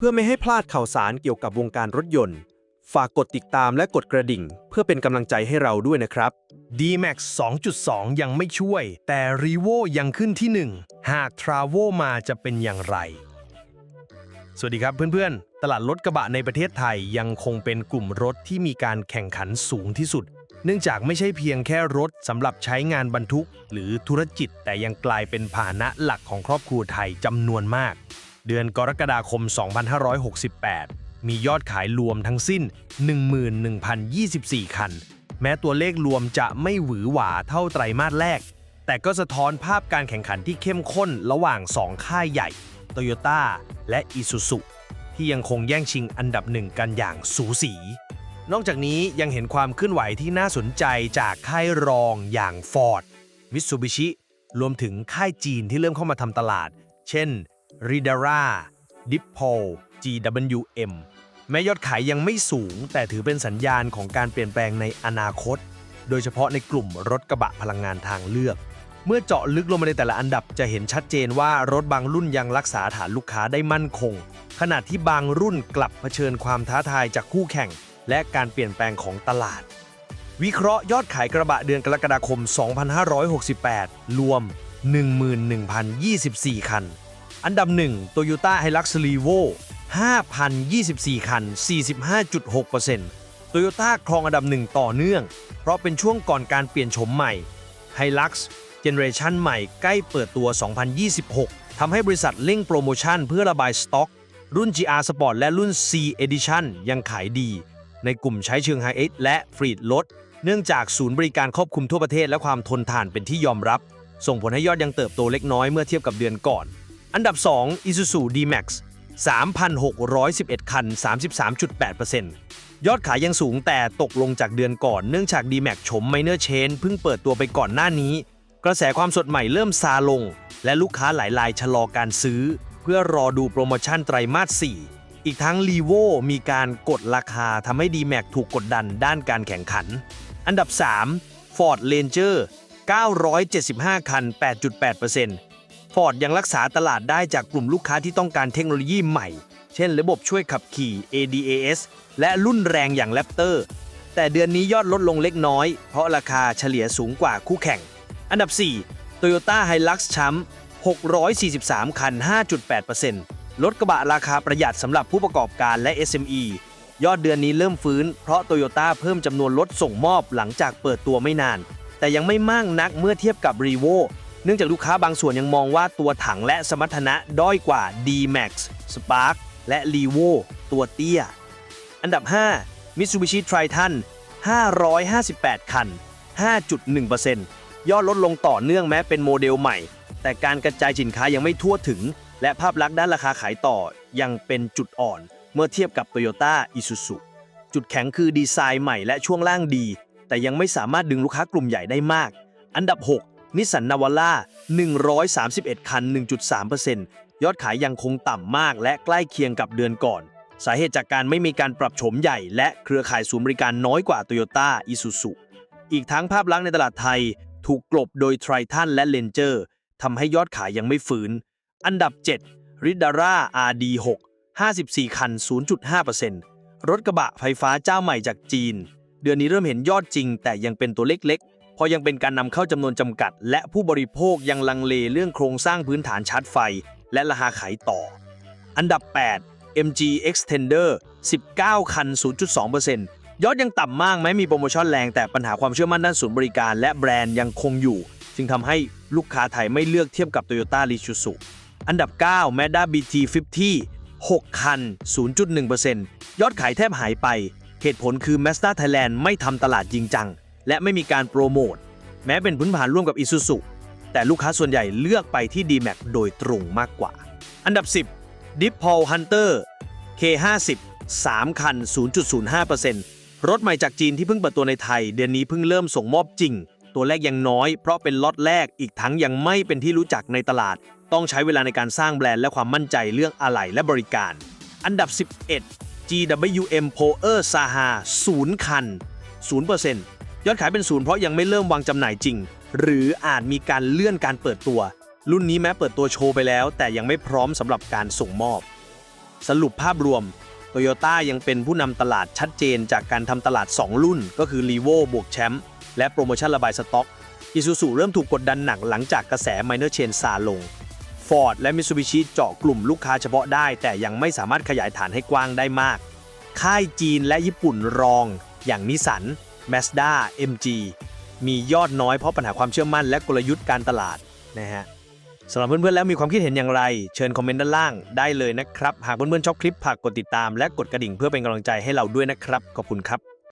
เพื่อไม่ให้พลาดข่าวสารเกี่ยวกับวงการรถยนต์ ฝากกดติดตามและกดกระดิ่ง เพื่อเป็นกำลังใจให้เราด้วยนะครับ D-Max 2.2 ยังไม่ช่วย แต่ r e v o ยังขึ้นที่ 1 หาก Travo มาจะเป็นอย่างไร สวัสดีครับเพื่อนๆ ตลาดรถกระบะในประเทศไทยยังคงเป็นกลุ่มรถที่มีการแข่งขันสูงที่สุด เนื่องจากไม่ใช่เพียงแค่รถสำหรับใช้งานบรรทุก หรือธุรกิจแต่ยังกลายเป็นพาหนะหลักของครอบครัวไทยจำนวนมาก เดือนกรกฎาคม 2568 มียอดขายรวมทั้งสิ้น 11,024 คัน แม้ตัวเลขรวมจะไม่หวือหวาเท่าไตรมาสแรก แต่ก็สะท้อนภาพการแข่งขันที่เข้มข้นระหว่าง 2 ค่ายใหญ่ Toyota และ Isuzu ที่ยังคงแย่งชิงอันดับหนึ่งกันอย่างสูสี นอกจากนี้ยังเห็นความเคลื่อนไหวที่น่าสนใจจากค่ายรองอย่าง Ford Mitsubishi รวมถึงค่ายจีนที่เริ่มเข้ามาทำตลาด เช่น Ridara Dippo GWM แม้ยอดขายยังไม่สูง แต่ถือเป็นสัญญาณของการเปลี่ยนแปลงในอนาคต โดยเฉพาะในกลุ่มรถกระบะพลังงานทางเลือก เมื่อเจาะลึกลงมาในแต่ละอันดับจะเห็นชัดเจนว่ารถบางรุ่นยังรักษาฐานลูกค้าได้มั่นคง ขณะที่บางรุ่นกลับเผชิญความท้าทายจากคู่แข่ง และการเปลี่ยนแปลงของตลาด วิเคราะห์ยอดขายกระบะเดือนกรกฎาคม 2568 รวม 11,024 คัน อันดับ 1 Toyota Hilux Revo 5,024 คัน 45.6% Toyota ครองอันดับหนึ่งต่อเนื่อง เพราะเป็นช่วงก่อนการเปลี่ยนโฉมใหม่ Hilux Generation ใหม่ใกล้เปิดตัว 2026 ทำให้บริษัทเร่งโปรโมชั่นเพื่อระบายสต็อก รุ่น GR Sport และรุ่น C Edition ยังขายดี ในกลุ่มใช้เชิงไฮเอและฟรีดลด เนื่องจากศูนย์บริการครอบคลุมทั่วประเทศและความทนทานเป็นที่ยอมรับ ส่งผลให้ยอดยังเติบโตเล็กน้อยเมื่อเทียบกับเดือนก่อน อันดับ 2 Isuzu D-Max 3,611 คัน 33.8%ยอดขายยังสูงแต่ตกลงจากเดือนก่อน เนื่องจาก D-Max ชม Minor Change เพิ่งเปิดตัวไปก่อนหน้านี้ กระแสความสดใหม่เริ่มซาลง และลูกค้าหลายรายชะลอการซื้อ เพื่อรอดูโปรโมชั่นไตรมาส 4 อีกทั้ง l ีโวมีการกดราคาทำให้ D-Max ถูกกดดันด้านการแข่งขัน อันดับ 3 Ford Ranger 975 คัน 8.8% Ford ยังรักษาตลาดได้จากกลุ่มลูกค้าที่ต้องการเทคโนโลยีใหม่ เช่นระบบช่วยขับขี่ ADAS และรุ่นแรงอย่าง Raptor แต่เดือนนี้ยอดลดลงเล็กน้อย เพราะราคาเฉลี่ยสูงกว่าคู่แข่ง อันดับ 4 Toyota Hilux ช้ำ643 คัน 5.8%รถกระบะราคาประหยัดสำหรับผู้ประกอบการและ SME ยอดเดือนนี้เริ่มฟื้น เพราะ Toyota เพิ่มจำนวนรถส่งมอบหลังจากเปิดตัวไม่นาน แต่ยังไม่มากนักเมื่อเทียบกับ r e v o เนื่องจากลูกค้าบางส่วนยังมองว่าตัวถังและสมรรถนะด้อยกว่า D-Max Spark และ r e v o ตัวเตี้ย อันดับ 5 Mitsubishi Triton 558 คัน 5.1%ยอดลดลงต่อเนื่องแม้เป็นโมเดลใหม่ แต่การกระจายสินค้ายังไม่ทั่วถึง และภาพลักษณ์ด้านราคาขายต่อยังเป็นจุดอ่อน เมื่อเทียบกับ Toyota Isuzu จุดแข็งคือดีไซน์ใหม่และช่วงล่างดี แต่ยังไม่สามารถดึงลูกค้ากลุ่มใหญ่ได้มาก อันดับ 6 นิสสันนาวาร่า131 คัน 1.3%ยอดขายยังคงต่ำมากและใกล้เคียงกับเดือนก่อน สาเหตุจากการไม่มีการปรับโฉมใหญ่ และเครือข่ายศูนย์บริการน้อยกว่า Toyota Isuzu อีกทั้งภาพลักษณ์ในตลาดไทย ถูกกลบโดย Triton และ Ranger ทำให้ยอดขายยังไม่ฟื้น อันดับ7 r i d a r a RD6 54 คัน 0.5%รถกระบะไฟฟ้าเจ้าใหม่จากจีน เดือนนี้เริ่มเห็นยอดจริงแต่ยังเป็นตัวเล็กๆ เพราะยังเป็นการนำเข้าจำนวนจำกัด และผู้บริโภคยังลังเลเรื่องโครงสร้างพื้นฐานชาร์จไฟ และราคาขายต่อ อันดับ 8 MG Extender 19 คัน 0.2%ยอดยังต่ำมากแม้มีโปรโมชั่นแรงแต่ปัญหาความเชื่อมั่นด้านศูนย์บริการ และแบรนด์ยังคงอยู่ จึงทำให้ลูกค้าไทยไม่เลือกเทียบกับ Toyota l i c h u s u อันดับ 9 Mazda BT50 6 คัน 0.1%ยอดขายแทบหายไป เหตุผลคือ Mazda Thailand ไม่ทำตลาดจริงจัง และไม่มีการโปรโมทแม้เป็นพื้นฐานร่วมกับ Isuzu แต่ลูกค้าส่วนใหญ่เลือกไปที่ D-Max โดยตรงมากกว่า อันดับ 10 Deep Paul Hunter K50 3 คัน 0.05%รถใหม่จากจีนที่เพิ่งเปิดตัวในไทย เดือนนี้เพิ่งเริ่มส่งมอบจริง ตัวแรกยังน้อย เพราะเป็นล็อตแรกอีกทั้งยังไม่เป็นที่รู้จักในตลาด ต้องใช้เวลาในการสร้างแบรนด์และความมั่นใจเรื่องอะไหล่และบริการ อันดับ 11 GWM Power Saha 0 คัน 0% ยอดขายเป็นศูนย์เพราะยังไม่เริ่มวางจำหน่ายจริง หรืออาจมีการเลื่อนการเปิดตัว รุ่นนี้แม้เปิดตัวโชว์ไปแล้ว แต่ยังไม่พร้อมสำหรับการส่งมอบ สรุปภาพรวมโตโยต้ายังเป็นผู้นำตลาดชัดเจนจากการทำตลาด 2 รุ่น ก็คือ r e v o บวกแชมป์และโปรโมชั่นระบายสต็อก Isuzu เริ่มถูกกดดันหนักหลังจากกระแส Minor Chain ซาลง Ford และ Mitsubishi เจาะกลุ่มลูกค้าเฉพาะได้ แต่ยังไม่สามารถขยายฐานให้กว้างได้มาก ค่ายจีนและญี่ปุ่นรอง อย่างนิสัน Mazda MG มียอดน้อยเพราะปัญหาความเชื่อมั่นและกลยุทธ์การตลาดนะฮะสำหรับเพื่อนๆแล้วมีความคิดเห็นอย่างไร เชิญคอมเมนต์ด้านล่างได้เลยนะครับ หากเพื่อนๆชอบคลิปฝากกดติดตามและกดกระดิ่งเพื่อเป็นกำลังใจให้เราด้วยนะครับ ขอบคุณครับ